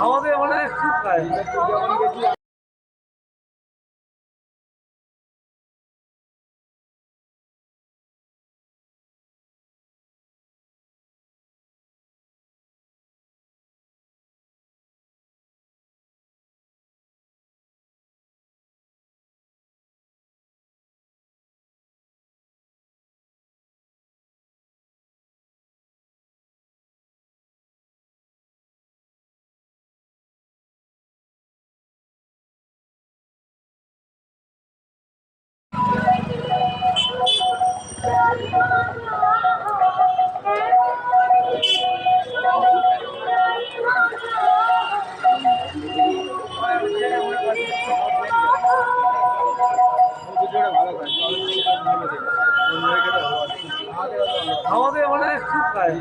আমাদের অনেক সুখ পায় আমাদের অনেক খুব খায়